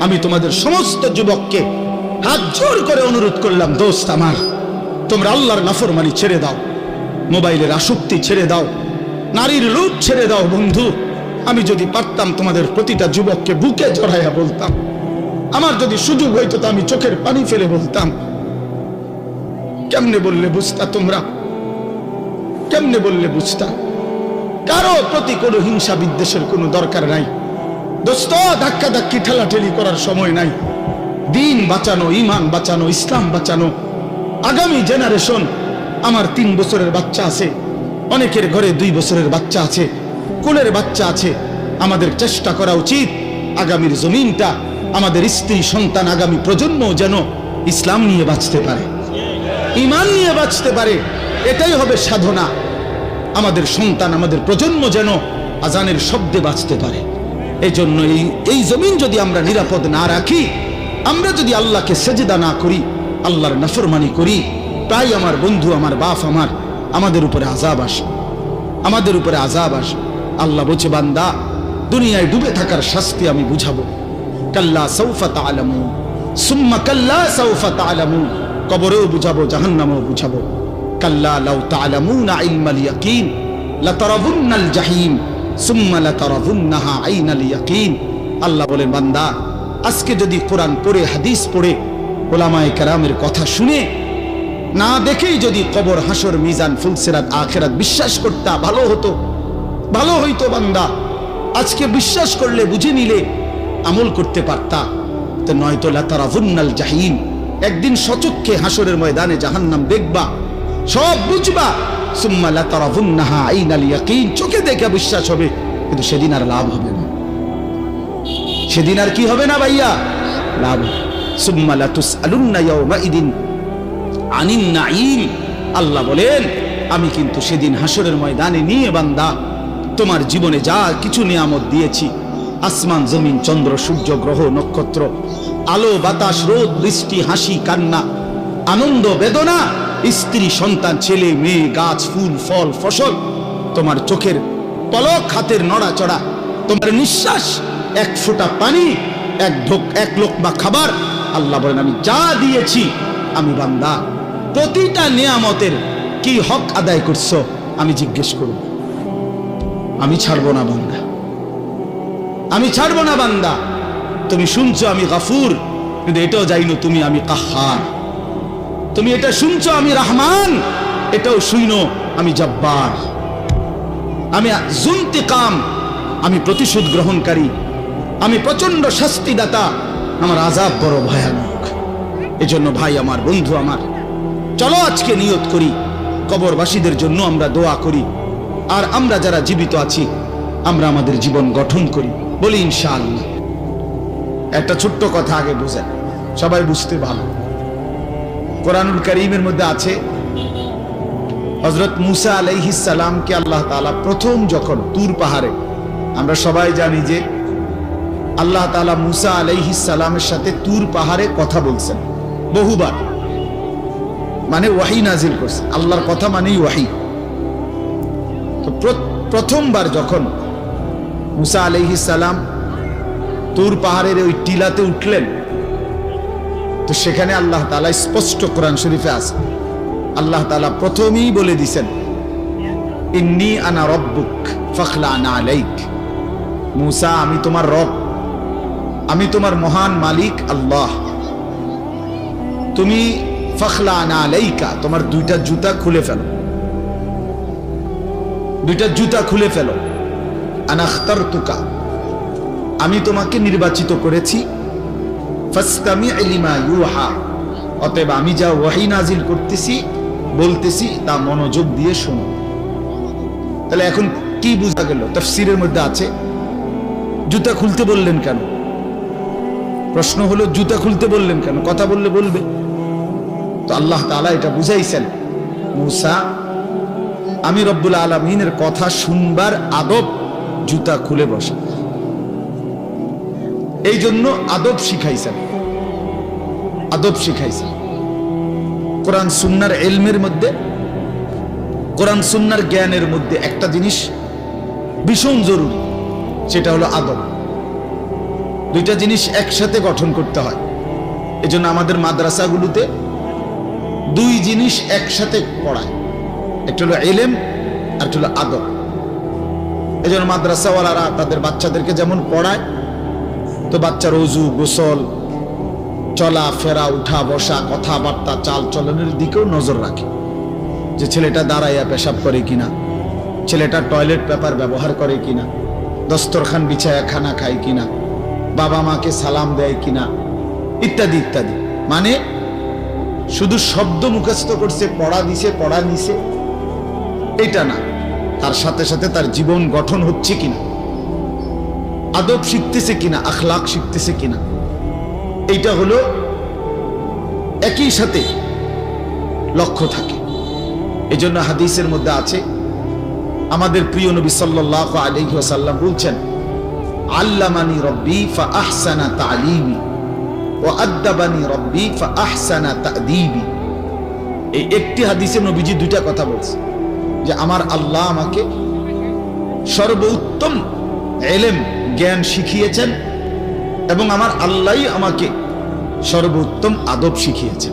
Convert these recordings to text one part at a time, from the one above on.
আমি তোমাদের সমস্ত যুবককে হাত জোর করে অনুরোধ করলাম, দোস্ত আমার। তোমরা আল্লাহর নাফরমানি ছেড়ে দাও, মোবাইলের আসক্তি ছেড়ে দাও, নারীর লুট ছেড়ে দাও, বন্ধু। আমি যদি পারতাম তোমাদের প্রতিটা যুবককে বুকে জড়াইয়া বলতাম, আমার যদি সুযোগ হইতো তো আমি চোখের পানি ফেলে বলতাম। কেমনে বললে বুঝতা তোমরা? কেমনে বললে বুঝতা? কারও প্রতি কোনো হিংসা বিদ্বেষের কোনো দরকার নাই। দোস্ত ধাক্কা ধাক্কি ঠেলাঠেলি করার সময় নাই। দিন বাঁচানো, ইমান বাঁচানো, ইসলাম বাঁচানো। আগামী জেনারেশন আমার তিন বছরের বাচ্চা আছে। অনেকের ঘরে দুই বছরের বাচ্চা আছে। কোলের বাচ্চা আছে। আমাদের চেষ্টা করা উচিত আগামীর জমিনটা, আমাদের স্ত্রী, সন্তান আগামী প্রজন্ম যেন ইসলাম নিয়ে বাঁচতে পারে। ইমান নিয়ে বাঁচতে পারে। এটাই হবে সাধনা। আমাদের সন্তান, আমাদের প্রজন্ম যেন আজানের শব্দে বাঁচতে পারে। এই জন্য এই এই জমিন যদি আমরা নিরাপদ না রাখি, আমরা যদি আল্লাহকে সেজেদা না করি, আল্লাহর নাফরমানি করি, তাই আমার বন্ধু, আমার বাপ, আমার, আমাদের উপরে আজাব আসে। আমাদের উপরে আজাব আসে। আল্লাহ বলছে, বান্দা, দুনিয়ায় ডুবে থাকার শাস্তি আমি বুঝাবো। কাল্লা সৌফা তালামু সুম্মা কাল্লা সৌফা তালামু কবরেও বুঝাবো, জাহান্নামেও বুঝাবো। কাল্লা লাউ তালামুনা ইলমাল ইয়াকিন লাতারাবুন্নাল জাহিম। আল্লাহ বলেন, বান্দা, আজকে যদি কোরআন পড়ে, হাদিস পড়ে, ওলামায়ে কেরামের কথা শুনে, না দেখেই যদি কবর, হাসর, মিজান, ফুলসেরাত, আখেরাত বিশ্বাস করতা, ভালো হতো। ভালো হইতো, বান্দা। আজকে বিশ্বাস করলে, বুঝে নিলে, আমল করতে পারতা। তো নয়তো লাতারাভুন্নাল জাহিম একদিন সচক্ষে হাসরের ময়দানে জাহান্নাম দেখবা, সব বুঝবা চোখে দেখে বিশ্বাস হবে, কিন্তু সেদিন আর লাভ হবে না। সেদিন আর কি হবে না ভাইয়া? লাভ আল্লাহ বলেন, আমি কিন্তু সেদিন হাসরের ময়দানে নিয়ে বান্দা, তোমার জীবনে যা কিছু নিয়ামত দিয়েছি, আসমান, জমিন, চন্দ্র, সূর্য, গ্রহ, নক্ষত্র, আলো, বাতাস, রোদ, বৃষ্টি, হাসি, কান্না, আনন্দ, বেদনা স্ত্রী, সন্তান, ছেলে, মেয়ে, গাছ, ফুল, ফল, ফসল। তোমার চোখের পলক, হাতের নড়াচড়া তোমার নিঃশ্বাস, এক ফোঁটা পানি, এক ঢোক, এক লোকমা খাবার। আল্লাহ বলেন, আমি যা দিয়েছি, আমি বান্দা। প্রতিটা নিয়ামতের কি হক আদায় করছ, আমি জিজ্ঞেস করব। আমি ছাড়বো না বান্দা। আমি ছাড়বো না বান্দা। তুমি শুনছো আমি গাফুর, কিন্তু এটাও যাইনো তুমি আমি কাহার। তুমি এটা শুনছো, আমি রহমান। এটাও শুইনো, আমি জব্বার। আমি জুন্তিকাম, আমি প্রতিশোধ গ্রহণকারী। আমি প্রচণ্ড শাস্তিদাতা, আমার আজাব বড় ভয়ানক। এজন্য ভাই, আমার বন্ধু, আমার। চলো আজকে নিয়ত করি, কবরবাসীদের জন্য আমরা দোয়া করি। আর আমরা যারা জীবিত আছি, আমরা আমাদের জীবন গঠন করি। বলি ইনশাআল্লাহ। একটা ছোট্ট কথা আগে বুঝেন, সবাই বুঝতে ভালো। কোরআনুল করিমের মধ্যে আছে হজরত মুসা আলাইহিস সালামকে আল্লাহ তাআলা প্রথম যখন তুর পাহাড়ে, আমরা সবাই জানি যে আল্লাহ তাআলা মুসা আলাইহিস সালামের সাথে তুর পাহাড়ে কথা বলছেন, বহুবার। মানে ওয়াহি নাজিল করছে, আল্লাহর কথা মানেই ওয়াহি। তো প্রথমবার যখন মুসা আলাইহিস সালাম তুর পাহাড়ের ওই টিলাতে উঠলেন তো সেখানে আল্লাহ তাআলা স্পষ্ট কোরআন শরীফে আছে। আল্লাহ তাআলা প্রথমেই বলে দিছেন ইন্নি আনা রব্বুক ফখলা আনা আলাইক। মুসা, আমি তোমার রব, আমি তোমার মহান মালিক আল্লাহ। তুমি ফখলা আনা আলাইকা, তোমার দুইটা জুতা খুলে ফেলো। দুইটা জুতা খুলে ফেলো। আনাখতার তুকা আমি তোমাকে নির্বাচিত করেছি অতএব আমি যা ওয়াহি নাজিল করতেছি, বলতেছি, তা মনোযোগ দিয়ে শোনো। তাহলে এখন কি বোঝা গেল? তফসিরের মধ্যে আছে, জুতা খুলতে বললেন কেন? প্রশ্ন হলো, জুতা খুলতে বললেন কেন? কথা বললে বলবে। তো আল্লাহ তাআলা এটা বুঝাইছেন। মুসা, আমি রব্বুল আলমিনের কথা শুনবার আদব জুতা খুলে বসে। এই জন্য আদব শিখাইছেন। আদব শিখাইছেন। কোরআন সুন্নার এলমের মধ্যে, কোরআন সুন্নার জ্ঞানের মধ্যে একটা জিনিস ভীষণ জরুরি, সেটা হলো আদব। দুইটা জিনিস একসাথে গঠন করতে হয়। এজন্য আমাদের মাদ্রাসাগুলোতে দুই জিনিস একসাথে পড়ায়। একটা হলো এলেম আর একটা হলো আদব। এই জন্য মাদ্রাসাওয়ালারা তাদের বাচ্চাদেরকে যেমন পড়ায় তো বাচ্চার অজু, গোসল, চলা, ফেরা, উঠা, বসা, কথাবার্তা, চাল চলনের দিকেও নজর রাখে। যে ছেলেটা দাঁড়াইয়া পেশাব করে কিনা, ছেলেটা টয়লেট পেপার ব্যবহার করে কিনা, দস্তরখান বিছায়া খানা খায় কিনা, বাবা মাকে সালাম দেয় কিনা, ইত্যাদি ইত্যাদি। মানে শুধু শব্দ মুখস্থ করছে, পড়া দিছে, পড়া নিছে, এটা না। তার সাথে সাথে তার জীবন গঠন হচ্ছে কিনা। আদব শিখতেছে কিনা আখলাক শিখতেছে কিনা। এইটা হলো একই সাথে লক্ষ্য থাকে। এই জন্য হাদিসের মধ্যে আছে, আমাদের প্রিয় নবী সাল্লাহ আলহি আসাল্লাম বলছেন, আল্লামানি রব্বি ফা আহসানা তালিমি ও আদ্দাবানি রব্বি ফা আহসানা তাদিবি। এই একটি হাদিসে নবীজি দুইটা কথা বলছে, যে আমার আল্লাহ আমাকে সর্বোত্তম এলেম জ্ঞান শিখিয়েছেন এবং আমার আল্লাহই আমাকে সর্বোত্তম আদব শিখিয়েছেন।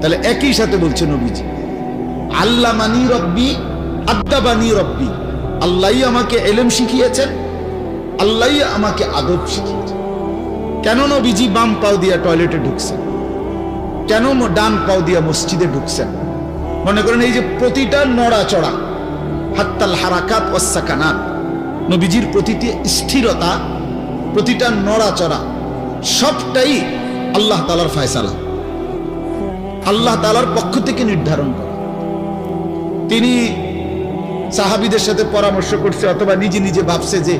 তাহলে একই সাথে বলছে নবীজি আল্লাহ মানি রব্বি, আদ্দাবানি রব্বি, আল্লাহই আমাকে এলেম শিখিয়েছেন, আল্লাহই আমাকে আদব শিখিয়েছেন। কেন নবীজি বাম পাও দিয়া টয়লেটে ঢুকছেন? কেন ডান পাও দিয়া মসজিদে ঢুকছেন? মনে করেন এই যে প্রতিটা নড়াচড়া, হাত্তাল হারাকাত ওয়াসাকানাত নবীজির প্রতিটি স্থিরতা, প্রতিটা নড়াচড়া, সবটাই আল্লাহ তালার ফয়সালা। আল্লাহ তালার পক্ষ থেকে নির্ধারণ করে। তিনি সাহাবিদের সাথে পরামর্শ করছে অথবা নিজে নিজে ভাবছে যে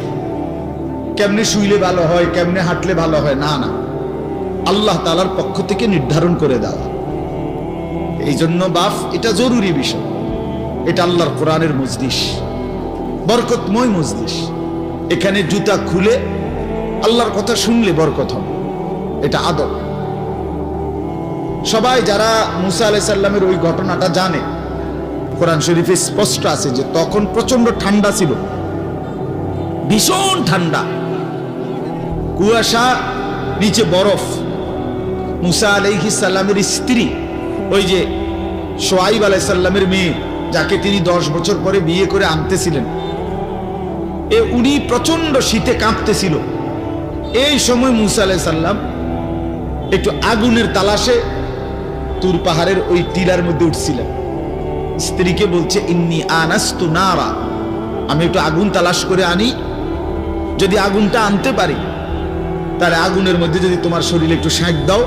কেমনে শুইলে ভালো হয়, কেমনে হাঁটলে ভালো হয়। না না। আল্লাহ তালার পক্ষ থেকে নির্ধারণ করে দেওয়া। এই জন্য বাফ এটা জরুরি বিষয়। এটা আল্লাহর কোরআনের মজলিস। বরকতময় মজলিস। এখানে জুতা খুলে আল্লাহর কথা শুনলে বরকত হবে। এটা আদব। সবাই যারা মুসা আলাই সাল্লামের ওই ঘটনাটা জানে, কোরআন শরীফে স্পষ্ট আছে যে তখন প্রচণ্ড ঠান্ডা ছিল। ভীষণ ঠান্ডা। কুয়াশা, নিচে বরফ। মুসা আলাইহি সাল্লামের স্ত্রী, ওই যে সোয়াইব আলাইসাল্লামের মেয়ে, যাকে তিনি দশ বছর পরে বিয়ে করে আনতেছিলেন। এ উনি প্রচণ্ড শীতে কাঁপতেছিল। এই সময় মুসা আলাইসাল্লাম একটু আগুনের তালাশে তুর পাহাড়ের ওই টিলার মধ্যে উঠছিলেন। স্ত্রীকে বলছে, ইন্নি আনাস্তু নারা, আমি একটু আগুন তালাশ করে আনি। যদি আগুনটা আনতে পারি, তাহলে আগুনের মধ্যে যদি তোমার শরীরে একটু শাঁক দাও,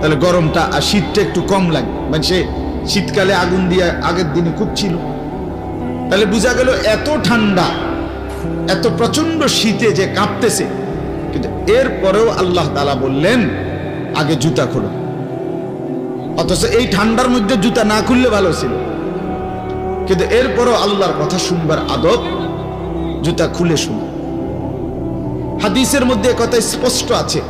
তাহলে গরমটা আর শীতটা একটু কম লাগে মানে সে শীতকালে আগুন দিয়ে আগের দিনে খুব ছিল। তাহলে বোঝা গেল এত ঠান্ডা এত প্রচণ্ড শীতে যে কাঁপতেছে। কিন্তু এরপরেও আল্লাহ তালা বললেন, আগে জুতা খোলো। অথচ এই ঠান্ডার মধ্যে জুতা না খুললে ভালো ছিল। কিন্তু এরপরও আল্লাহর কথা শুনবার আদব, জুতা খুলে শুনো। হাদিসের মধ্যে কথা স্পষ্ট আছে।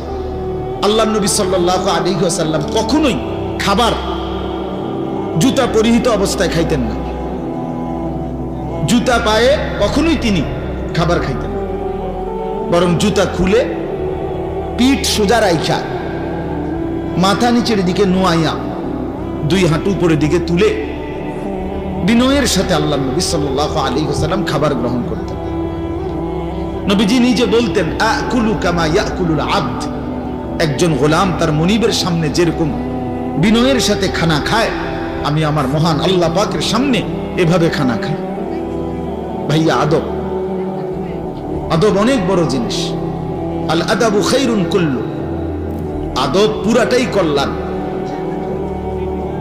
আল্লাহ নবী সাল্লাহ আলী সাল্লাম কখনোই খাবার জুতা পরিহিত অবস্থায় খাইতেন না। জুতা পায়ে কখনোই তিনি খাবার খাইতেন। বরং জুতা খুলে পিঠ সোজা রাইখা, মাথা নিচের দিকে নোয়াইয়া দুই হাঁটু উপরের দিকে তুলে বিনয়ের সাথে আল্লাহ নবী সাল্লাহ আলী সাল্লাম খাবার গ্রহণ করতেন। নবীজি নিজে বলতেন আব্দ। একজন গোলাম তার মনিবের সামনে যেরকম বিনয়ের সাথে খানা খায়, আমি আমার মহান আল্লাহ পাকের সামনে এভাবে খানা খাই। ভাইয়া আদব আদব অনেক বড় জিনিস। আল আদাবু খৈরুন কুল্লু। আদব পুরাটাই কল্যাণ।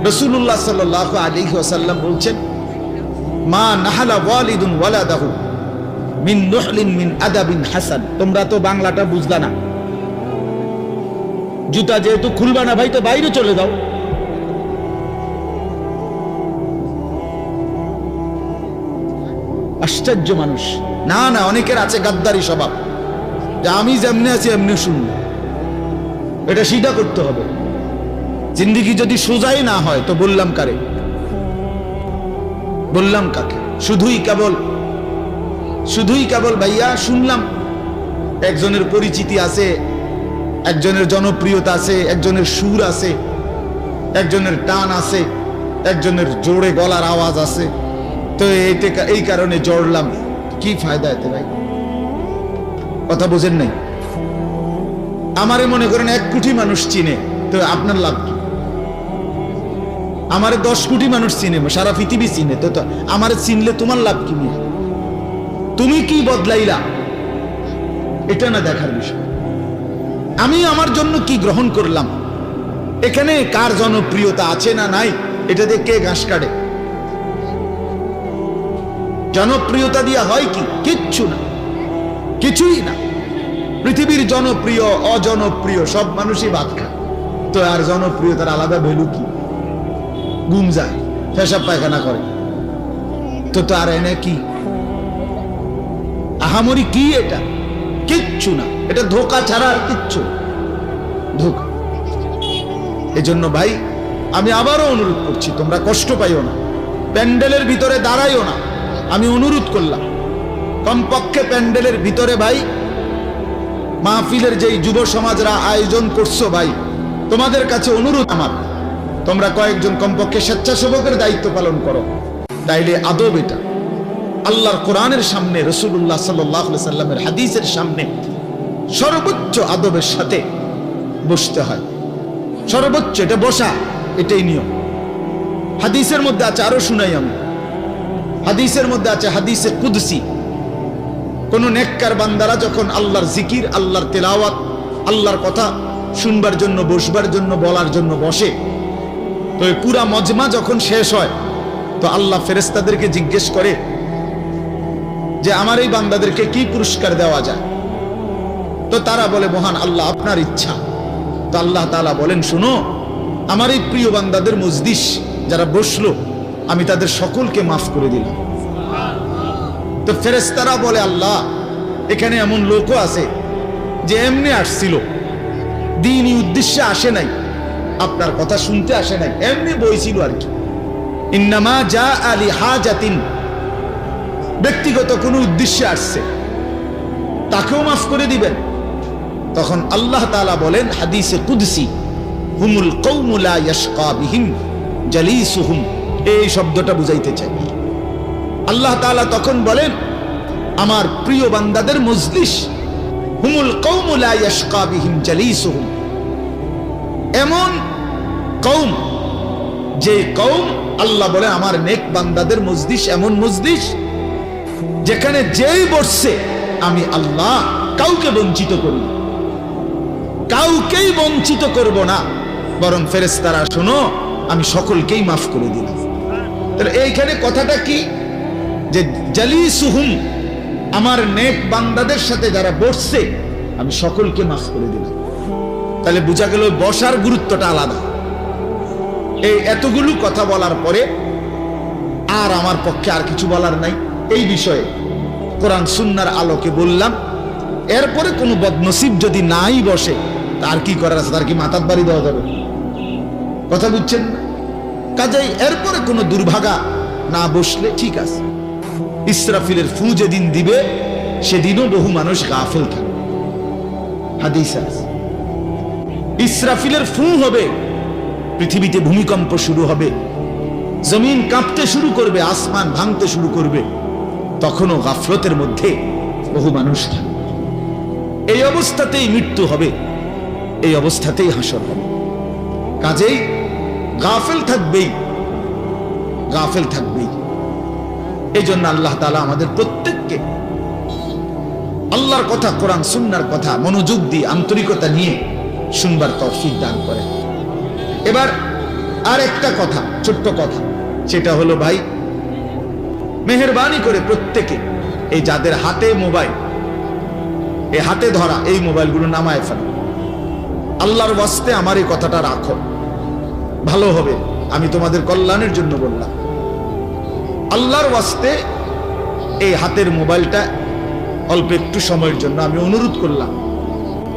রসুল্লাহ সাল্লাহ আলী ওসাল্লাম বলছেন, মা নাহালা ওয়ালিদুন ওয়ালাদাহু মিন মিন আদাবিন হাসান। তোমরা তো বাংলাটা বুঝলা না। জুতা যেহেতু খুলবা না ভাই, তো বাইরে চলে যাও। আশ্চর্য মানুষ। না না, অনেকের আছে গাদ্দারি স্বভাব। যে আমি যেমনি আছি, এমনি শুনব এটা সিধা করতে হবে। জিন্দিগি যদি সোজাই না হয়, তো বললাম কারে? বললাম কাকে? শুধুই কেবল শুধুই কেবল ভাইয়া, শুনলাম। একজনের পরিচিতি আছে, একজনের জনপ্রিয়তা আছে, একজনের সুর আছে, একজনের টান আছে, একজনের জোরে গলার আওয়াজ আছে। তো এই কারণে জড়লাম। কি ফায়দা এতে ভাই? কথা বোঝেন নাই? আমারে মনে করেন এক কোটি মানুষ চিনে, তো আপনার লাভ কি? আমারে দশ কোটি মানুষ চিনে, সারা পৃথিবী চিনে, তো আমার চিনলে তোমার লাভ কি তুমি কি বদলাইলা? এটা না দেখার বিষয়। আমি আমার জন্য কি গ্রহণ করলাম? এখানে কার জনপ্রিয়তা আছে না নাই? এটা দিয়ে কে ঘাস কাটে? জনপ্রিয়তা দিয়া হয় কি? কিচ্ছু না। কিছুই না। পৃথিবীর জনপ্রিয়, অজনপ্রিয়, সব মানুষই ভাত তো আর জনপ্রিয়তার আলাদা ভ্যালু কি? ঘুম যায়, পেশাব পায়খানা করে। তো তার এনে কি? আহামরি কি এটা? কিচ্ছু না। এটা ধোকা ছাড়া আর কিচ্ছু। ধোকা। এজন্য ভাই, আমি আবারও অনুরোধ করছি, তোমরা কষ্ট পাইও না। প্যান্ডেলের ভিতরে দাঁড়াইও না। আমি অনুরোধ করলাম। কমপক্ষে প্যান্ডেলের ভিতরে ভাই, মাহফিলের যেই যুব সমাজরা আয়োজন করছ ভাই, তোমাদের কাছে অনুরোধ আমার। তোমরা কয়েকজন কমপক্ষে স্বেচ্ছাসেবকের দায়িত্ব পালন করো। তাইলে আদব এটা। আল্লাহর কোরআনের সামনে রসুল্লাহ সাল্লাহ সাল্লামের হাদিসের সামনে সর্বোচ্চ আদবের সাথে বসতে হয়। সর্বোচ্চ এটা বসা, এটাই নিয়ম। হাদিসের মধ্যে আছে, আরও শুনাই আমি। হাদিসের মধ্যে আছে হাদিসে কুদসি। কোন নেককার বান্দারা যখন আল্লাহর জিকির, আল্লাহর তেলাওয়াত, আল্লাহর কথা শুনবার জন্য, বসবার জন্য, বলার জন্য বসে, তো এই পুরা মজমা যখন শেষ হয়, তো আল্লাহ ফেরেস্তাদেরকে জিজ্ঞেস করে যে, আমার এই বান্দাদেরকে কি পুরস্কার দেওয়া যায়? তো তারা বলে, মহান আল্লাহ, আপনার ইচ্ছা। তো আল্লাহ তাআলা বলেন, শুনো, আমার এই প্রিয় বান্দাদের মজদিস যারা বসল আমি তাদের সকলকে মাফ করে দিলাম। তো ফেরেস্তারা বলে, আল্লাহ, এখানে এমন লোকও আছে যে এমনি আসছিল। দিনই উদ্দেশ্যে আসে নাই, আপনার কথা শুনতে আসে নাই, এমনি বইছিল আর কি। ইন্নামা যা আলি হাজাতিন ব্যক্তিগত কোনো উদ্দেশ্যে আসছে। তাকেও মাফ করে দিবেন। তখন আল্লাহ তাআলা বলেন, হাদিসে কুদসি, হুমুল কৌমুলা ইয়াশকা বিহিম, জালিসুহুম। এই শব্দটা বুঝাইতে চাই। আল্লাহ তাআলা তখন বলেন, আমার প্রিয় বান্দাদের মজলিস, হুমুল কৌমুলা ইয়াশকা বিহিম জালিসুহুম। এমন কৌম যে কৌম আল্লাহ বলে, আমার নেক বান্দাদের মজলিস এমন মজলিস, যেখানে যেই বসছে, আমি আল্লাহ কাউকে বঞ্চিত করি কাউকেই বঞ্চিত করব না, বরং ফেরেস্তারা শোনো, আমি সকলকেই মাফ করে দিলাম। তাহলে এইখানে কথাটা কি? যে জালি সুহুম আমার নেক বান্দাদের সাথে যারা বসছে, আমি সকলকে মাফ করে দিলাম। তাহলে বোঝা গেল বসার গুরুত্বটা আলাদা। এই এতগুলো কথা বলার পরে আর আমার পক্ষে আর কিছু বলার নাই। এই বিষয়ে কোরআন সুন্নার আলোকে বললাম, এরপরে কোনো বদনসিব যদি নাই বসে তার কি করার আছে? তার কি মাথার বাড়ি দেওয়া যাবে? কথা বুঝছেন না? কাজেই এরপরে কোনো দুর্ভাগা না বসলে ঠিক আছে। ইসরাফিলের ফু যেদিন দিবে, সেদিনও বহু মানুষ গাফেল থাকবে। হাদিস ইসরাফিলের ফু হবে, পৃথিবীতে ভূমিকম্প শুরু হবে, জমিন কাঁপতে শুরু করবে, আসমান ভাঙতে শুরু করবে, তখনও গাফলতের মধ্যে বহু মানুষ থাকবে। এই অবস্থাতেই মৃত্যু হবে, এই অবস্থাতেই হাসর হবে। কাজেই গাফেল থাকবেই। গাফেল থাকবেই। এই জন্য আল্লাহ তালা আমাদের প্রত্যেককে আল্লাহর কথা, কোরআন, সুন্নার কথা, মনোযোগ দিয়ে, আন্তরিকতা নিয়ে শুনবার তৌফিক দান করে এবার আর একটা কথা, ছোট্ট কথা। সেটা হলো ভাই, মেহরবানি করে প্রত্যেকে এই যাদের হাতে মোবাইল, এই হাতে ধরা, এই মোবাইলগুলো নামায় ফেলো। আল্লাহর ওয়াস্তে আমার এই কথাটা রাখো। ভালো হবে। আমি তোমাদের কল্যাণের জন্য বললাম। আল্লাহর ওয়াস্তে এই হাতের মোবাইলটা অল্প একটু সময়ের জন্য আমি অনুরোধ করলাম।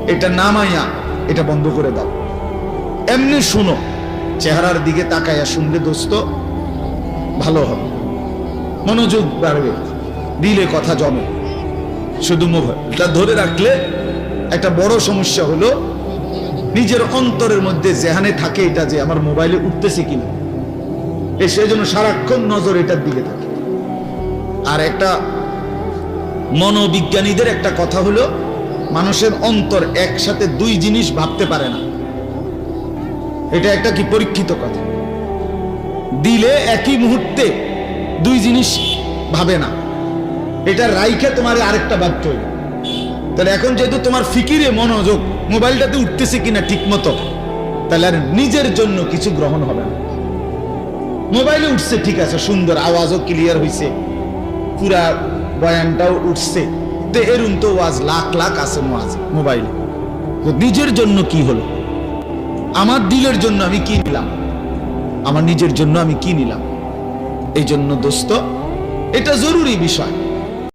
এটা নামাইয়া এটা বন্ধ করে দাও। এমনি শুনো, চেহারার দিকে তাকাইয়া শুনলে দোস্ত, ভালো হবে। মনোযোগ বাড়বে, দিলে কথা জমে। শুধু মোবাইলটা ধরে রাখলে একটা বড় সমস্যা হলো নিজের অন্তরের মধ্যে যেখানে থাকে এটা যে আমার মোবাইলে উঠতেছে কিনা। সেই জন্য সারাক্ষণ নজর এটার দিকে থাকে। আর একটা মনোবিজ্ঞানীদের একটা কথা হলো, মানুষের অন্তর একসাথে দুই জিনিস ভাবতে পারে না। এটা একটা কি পরীক্ষিত কথা? দিলে একই মুহূর্তে দুই জিনিস ভাবে না। এটা রাইখে তোমার আরেকটা হবে তাহলে এখন যেহেতু তোমার ফিকিরে মনোযোগ মোবাইলটাতে উঠতেছে কিনা ঠিক মতো তাহলে আর নিজের জন্য কিছু গ্রহণ হবে না। মোবাইলে উঠছে, ঠিক আছে, সুন্দর আওয়াজও ক্লিয়ার হয়েছে পুরা বয়ানটাও উঠছে। তো এরুন তো ওয়াজ, লাখ লাখ আছে ওয়াজ মোবাইলে। তো নিজের জন্য কি হলো? আমার দিলের জন্য আমি কি নিলাম? আমার নিজের জন্য আমি কি নিলাম? এই জন্য দোস্ত, এটা জরুরি বিষয়।